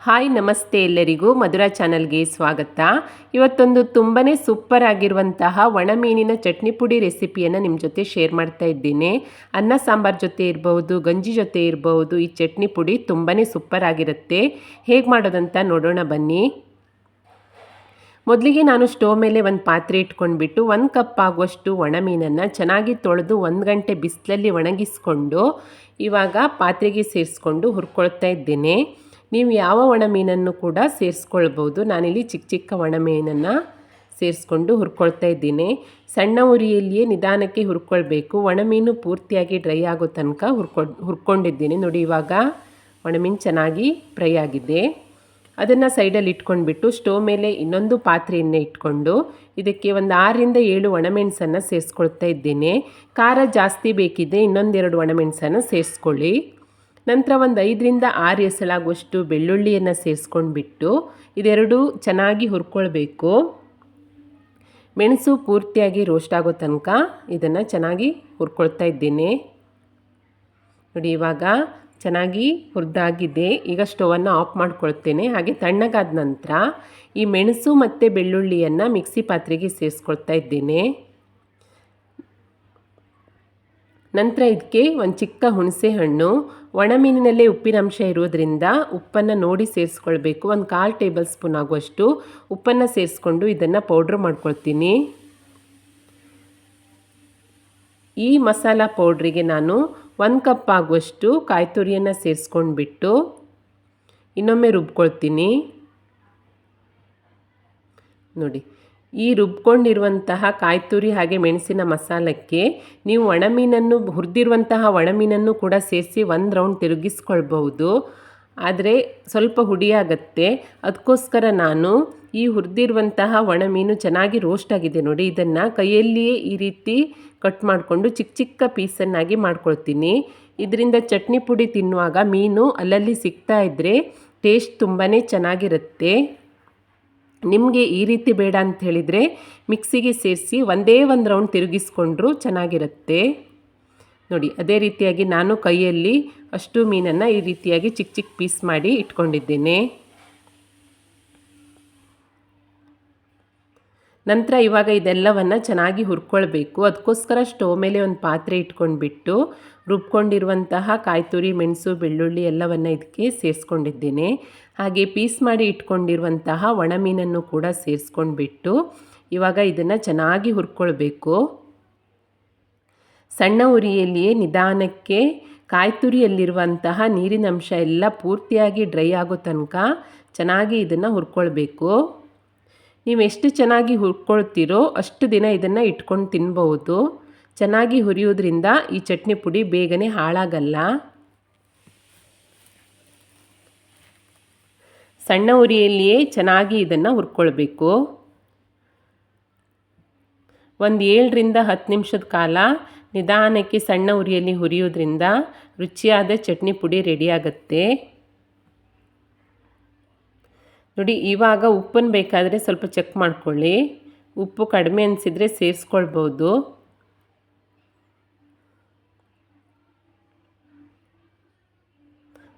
Hi, ನಮಸ್ತೆ ಎಲ್ಲರಿಗೂ ಮಧುರಾ ಚಾನಲ್ಗೆ ಸ್ವಾಗತ. ಇವತ್ತೊಂದು ತುಂಬಾ ಸೂಪರ್ ಆಗಿರುವಂತಹ ಒಣ ಮೀನಿನ ಚಟ್ನಿ ಪುಡಿ ರೆಸಿಪಿಯನ್ನು ನಿಮ್ಮ ಜೊತೆ ಶೇರ್ ಮಾಡ್ತಾ ಇದ್ದೀನಿ. ಅನ್ನ, ಸಾಂಬಾರ್ ಜೊತೆ ಇರಬಹುದು, ಗಂಜಿ ಜೊತೆ ಇರಬಹುದು, ಈ ಚಟ್ನಿ ಪುಡಿ ತುಂಬಾ ಸೂಪರ್ ಆಗಿರುತ್ತೆ. ಹೇಗೆ ಮಾಡೋದಂತ ನೋಡೋಣ ಬನ್ನಿ. ಮೊದಲಿಗೆ ನಾನು ಸ್ಟೋವ್ ಮೇಲೆ ಒಂದು ಪಾತ್ರೆ ಇಟ್ಕೊಂಡ್ಬಿಟ್ಟು ಒಂದು ಕಪ್ ಆಗುವಷ್ಟು ಒಣ ಮೀನನ್ನು ಚೆನ್ನಾಗಿ ತೊಳೆದು ಒಂದು ಗಂಟೆ ಬಿಸಿಲಲ್ಲಿ ಒಣಗಿಸ್ಕೊಂಡು ಇವಾಗ ಪಾತ್ರೆಗೆ ಸೇರಿಸ್ಕೊಂಡು ಹುರ್ಕೊಳ್ತಾ ಇದ್ದೇನೆ. ನೀವು ಯಾವ ಒಣ ಮೀನನ್ನು ಕೂಡ ಸೇರಿಸ್ಕೊಳ್ಬೋದು. ನಾನಿಲ್ಲಿ ಚಿಕ್ಕ ಚಿಕ್ಕ ಒಣ ಮೀನನ್ನು ಸೇರಿಸ್ಕೊಂಡು ಹುರ್ಕೊಳ್ತಾ ಇದ್ದೀನಿ. ಸಣ್ಣ ಉರಿಯಲ್ಲಿಯೇ ನಿಧಾನಕ್ಕೆ ಹುರ್ಕೊಳ್ಬೇಕು. ಒಣ ಮೀನು ಪೂರ್ತಿಯಾಗಿ ಡ್ರೈ ಆಗೋ ತನಕ ಹುರ್ಕೊ, ಹುರ್ಕೊಂಡಿದ್ದೀನಿ. ನೋಡಿ, ಇವಾಗ ಒಣಮೀನು ಚೆನ್ನಾಗಿ ಫ್ರೈ ಆಗಿದೆ. ಅದನ್ನು ಸೈಡಲ್ಲಿ ಇಟ್ಕೊಂಡ್ಬಿಟ್ಟು ಸ್ಟೋವ್ ಮೇಲೆ ಇನ್ನೊಂದು ಪಾತ್ರೆಯನ್ನೇ ಇಟ್ಕೊಂಡು ಇದಕ್ಕೆ ಒಂದು ಆರರಿಂದ ಏಳು ಒಣಮೆಣಸನ್ನು ಸೇರಿಸ್ಕೊಳ್ತಾ ಇದ್ದೇನೆ. ಖಾರ ಜಾಸ್ತಿ ಬೇಕಿದ್ದರೆ ಇನ್ನೊಂದೆರಡು ಒಣಮೆಣಸನ್ನು ಸೇರಿಸ್ಕೊಳ್ಳಿ. ನಂತರ ಒಂದು ಐದರಿಂದ ಆರು ಎಸಲಾಗುವಷ್ಟು ಬೆಳ್ಳುಳ್ಳಿಯನ್ನು ಸೇರಿಸ್ಕೊಂಡ್ಬಿಟ್ಟು ಇದೆರಡು ಚೆನ್ನಾಗಿ ಹುರ್ಕೊಳ್ಬೇಕು. ಮೆಣಸು ಪೂರ್ತಿಯಾಗಿ ರೋಸ್ಟ್ ಆಗೋ ತನಕ ಇದನ್ನು ಚೆನ್ನಾಗಿ ಹುರ್ಕೊಳ್ತಾ ಇದ್ದೀನಿ. ನೋಡಿ, ಇವಾಗ ಚೆನ್ನಾಗಿ ಹುರಿದಾಗಿದೆ. ಈಗ ಸ್ಟವನ್ನು ಆಫ್ ಮಾಡ್ಕೊಳ್ತೇನೆ. ಹಾಗೆ ತಣ್ಣಗಾದ ನಂತರ ಈ ಮೆಣಸು ಮತ್ತು ಬೆಳ್ಳುಳ್ಳಿಯನ್ನು ಮಿಕ್ಸಿ ಪಾತ್ರೆಗೆ ಸೇರಿಸ್ಕೊಳ್ತಾ ಇದ್ದೇನೆ. ನಂತರ ಇದಕ್ಕೆ ಒಂದು ಚಿಕ್ಕ ಹುಣಸೆ ಹಣ್ಣು, ಒಣ ಮೀನಿನಲ್ಲೇ ಉಪ್ಪಿನಂಶ ಇರೋದ್ರಿಂದ ಉಪ್ಪನ್ನು ನೋಡಿ ಸೇರಿಸ್ಕೊಳ್ಬೇಕು. ಒಂದು ಕಾಲು ಟೇಬಲ್ ಸ್ಪೂನ್ ಆಗುವಷ್ಟು ಉಪ್ಪನ್ನು ಸೇರಿಸ್ಕೊಂಡು ಇದನ್ನು ಪೌಡ್ರ್ ಮಾಡ್ಕೊಳ್ತೀನಿ. ಈ ಮಸಾಲ ಪೌಡ್ರಿಗೆ ನಾನು ಒಂದು ಕಪ್ ಆಗುವಷ್ಟು ಕಾಯಿ ತುರಿಯನ್ನು ಸೇರಿಸ್ಕೊಂಡ್ಬಿಟ್ಟು ಇನ್ನೊಮ್ಮೆ ರುಬ್ಕೊಳ್ತೀನಿ. ನೋಡಿ ಈ ರುಬ್ಕೊಂಡಿರುವಂತಹ ಕಾಯಿ ತುರಿ ಹಾಗೆ ಮೆಣಸಿನ ಮಸಾಲಕ್ಕೆ ನೀವು ಒಣಮೀನನ್ನು ಹುರಿದಿರುವಂತಹ ಒಣಮೀನನ್ನು ಕೂಡ ಸೇರಿಸಿ ಒಂದು ರೌಂಡ್ ತಿರುಗಿಸ್ಕೊಳ್ಬಹುದು. ಆದರೆ ಸ್ವಲ್ಪ ಹುಡಿಯಾಗತ್ತೆ. ಅದಕ್ಕೋಸ್ಕರ ನಾನು ಈ ಹುರಿದಿರುವಂತಹ ಒಣಮೀನು ಚೆನ್ನಾಗಿ ರೋಸ್ಟ್ ಆಗಿದೆ ನೋಡಿ. ಇದನ್ನು ಕೈಯಲ್ಲಿಯೇ ಈ ರೀತಿ ಕಟ್ ಮಾಡಿಕೊಂಡು ಚಿಕ್ಕ ಚಿಕ್ಕ ಪೀಸನ್ನಾಗಿ ಮಾಡ್ಕೊಳ್ತೀನಿ. ಇದರಿಂದ ಚಟ್ನಿ ಪುಡಿ ತಿನ್ನುವಾಗ ಮೀನು ಅಲ್ಲಲ್ಲಿ ಸಿಗ್ತಾ ಇದ್ದರೆ ಟೇಸ್ಟ್ ತುಂಬಾ ಚೆನ್ನಾಗಿರುತ್ತೆ. ನಿಮಗೆ ಈ ರೀತಿ ಬೇಡ ಅಂತ ಹೇಳಿದರೆ ಮಿಕ್ಸಿಗೆ ಸೇರಿಸಿ ಒಂದೇ ಒಂದು ರೌಂಡ್ ತಿರುಗಿಸ್ಕೊಂಡ್ರೂ ಚೆನ್ನಾಗಿರುತ್ತೆ. ನೋಡಿ, ಅದೇ ರೀತಿಯಾಗಿ ನಾನು ಕೈಯಲ್ಲಿ ಅಷ್ಟು ಮೀನನ್ನು ಈ ರೀತಿಯಾಗಿ ಚಿಕ್ಕ ಚಿಕ್ಕ ಪೀಸ್ ಮಾಡಿ ಇಟ್ಕೊಂಡಿದ್ದೇನೆ. ನಂತರ ಇವಾಗ ಇದೆಲ್ಲವನ್ನು ಚೆನ್ನಾಗಿ ಹುರ್ಕೊಳ್ಬೇಕು. ಅದಕ್ಕೋಸ್ಕರ ಸ್ಟೋವ್ ಮೇಲೆ ಒಂದು ಪಾತ್ರೆ ಇಟ್ಕೊಂಡ್ಬಿಟ್ಟು ರುಬ್ಕೊಂಡಿರುವಂತಹ ಕಾಯಿ ತುರಿ ಮೆಣಸು, ಬೆಳ್ಳುಳ್ಳಿ ಎಲ್ಲವನ್ನು ಇದಕ್ಕೆ ಸೇರಿಸ್ಕೊಂಡಿದ್ದೇನೆ. ಹಾಗೆ ಪೀಸ್ ಮಾಡಿ ಇಟ್ಕೊಂಡಿರುವಂತಹ ಒಣ ಮೀನನ್ನು ಕೂಡ ಸೇರಿಸ್ಕೊಂಡ್ಬಿಟ್ಟು ಇವಾಗ ಇದನ್ನು ಚೆನ್ನಾಗಿ ಹುರ್ಕೊಳ್ಬೇಕು. ಸಣ್ಣ ಉರಿಯಲ್ಲಿಯೇ ನಿಧಾನಕ್ಕೆ ಕಾಯ್ತುರಿಯಲ್ಲಿರುವಂತಹ ನೀರಿನಂಶ ಎಲ್ಲ ಪೂರ್ತಿಯಾಗಿ ಡ್ರೈ ಆಗೋ ತನಕ ಚೆನ್ನಾಗಿ ಇದನ್ನು ಹುರ್ಕೊಳ್ಬೇಕು. ನೀವು ಎಷ್ಟು ಚೆನ್ನಾಗಿ ಹುರ್ಕೊಳ್ತೀರೋ ಅಷ್ಟು ದಿನ ಇದನ್ನು ಇಟ್ಕೊಂಡು ತಿನ್ಬಹುದು. ಚೆನ್ನಾಗಿ ಹುರಿಯೋದ್ರಿಂದ ಈ ಚಟ್ನಿ ಪುಡಿ ಬೇಗನೆ ಹಾಳಾಗಲ್ಲ. ಸಣ್ಣ ಉರಿಯಲ್ಲಿಯೇ ಚೆನ್ನಾಗಿ ಇದನ್ನು ಹುರ್ಕೊಳ್ಬೇಕು. ಒಂದು ಏಳರಿಂದ ಹತ್ತು ನಿಮಿಷದ ಕಾಲ ನಿಧಾನಕ್ಕೆ ಸಣ್ಣ ಉರಿಯಲ್ಲಿ ಹುರಿಯೋದ್ರಿಂದ ರುಚಿಯಾದ ಚಟ್ನಿ ಪುಡಿ ರೆಡಿಯಾಗತ್ತೆ ನೋಡಿ, ಇವಾಗ ಉಪ್ಪನ್ನು ಬೇಕಾದರೆ ಸ್ವಲ್ಪ ಚೆಕ್ ಮಾಡ್ಕೊಳ್ಳಿ. ಉಪ್ಪು ಕಡಿಮೆ ಅನಿಸಿದರೆ ಸೇರಿಸ್ಕೊಳ್ಬೋದು.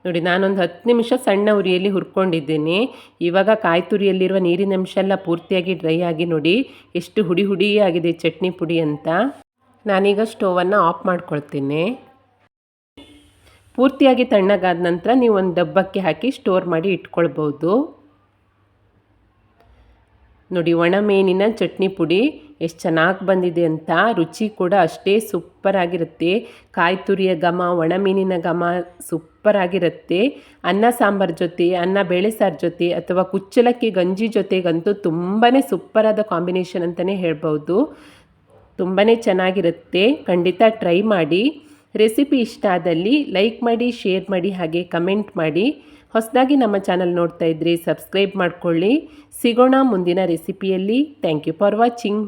ನೋಡಿ, ನಾನೊಂದು ಹತ್ತು ನಿಮಿಷ ಸಣ್ಣ ಉರಿಯಲ್ಲಿ ಹುರ್ಕೊಂಡಿದ್ದೀನಿ. ಇವಾಗ ಕಾಯಿ ತುರಿಯಲ್ಲಿರುವ ನೀರಿನ ಅಂಶ ಎಲ್ಲ ಪೂರ್ತಿಯಾಗಿ ಡ್ರೈ ಆಗಿ ನೋಡಿ, ಎಷ್ಟು ಹುಡಿ ಹುಡಿ ಆಗಿದೆ ಚಟ್ನಿ ಪುಡಿ ಅಂತ. ನಾನೀಗ ಸ್ಟೋವನ್ನು ಆಫ್ ಮಾಡ್ಕೊಳ್ತೀನಿ. ಪೂರ್ತಿಯಾಗಿ ತಣ್ಣಗಾದ ನಂತರ ನೀವು ಒಂದು ಡಬ್ಬಕ್ಕೆ ಹಾಕಿ ಸ್ಟೋರ್ ಮಾಡಿ ಇಟ್ಕೊಳ್ಬೋದು. ನೋಡಿ ಒಣ ಮೀನಿನ ಚಟ್ನಿ ಪುಡಿ ಎಷ್ಟು ಚೆನ್ನಾಗಿ ಬಂದಿದೆ ಅಂತ ರುಚಿ ಕೂಡ ಅಷ್ಟೇ ಸೂಪ್ಪರಾಗಿರುತ್ತೆ ಕಾಯಿ ತುರಿಯ ಘಮ, ಒಣ ಮೀನಿನ ಘಮ ಸೂಪ್ಪರಾಗಿರುತ್ತೆ ಅನ್ನ ಸಾಂಬಾರ್ ಜೊತೆ, ಅನ್ನ ಬೇಳೆ ಸಾರು ಜೊತೆ ಅಥವಾ ಕುಚ್ಚಲಕ್ಕಿ ಗಂಜಿ ಜೊತೆಗಂತೂ ತುಂಬಾ ಸೂಪ್ಪರಾದ ಕಾಂಬಿನೇಷನ್ ಅಂತಲೇ ಹೇಳ್ಬೋದು. ತುಂಬಾ ಚೆನ್ನಾಗಿರುತ್ತೆ. ಖಂಡಿತ ಟ್ರೈ ಮಾಡಿ. ರೆಸಿಪಿ ಇಷ್ಟ ಆದಲ್ಲಿ ಲೈಕ್ ಮಾಡಿ ಶೇರ್ ಮಾಡಿ, ಹಾಗೆ ಕಮೆಂಟ್ ಮಾಡಿ. ಹೊಸದಾಗಿ ನಮ್ಮ ಚಾನಲ್ ನೋಡ್ತಾ ಇದ್ರಿ ಸಬ್ಸ್ಕ್ರೈಬ್ ಮಾಡ್ಕೊಳ್ಳಿ. ಸಿಗೋಣ ಮುಂದಿನ ರೆಸಿಪಿಯಲ್ಲಿ. Thank you for watching.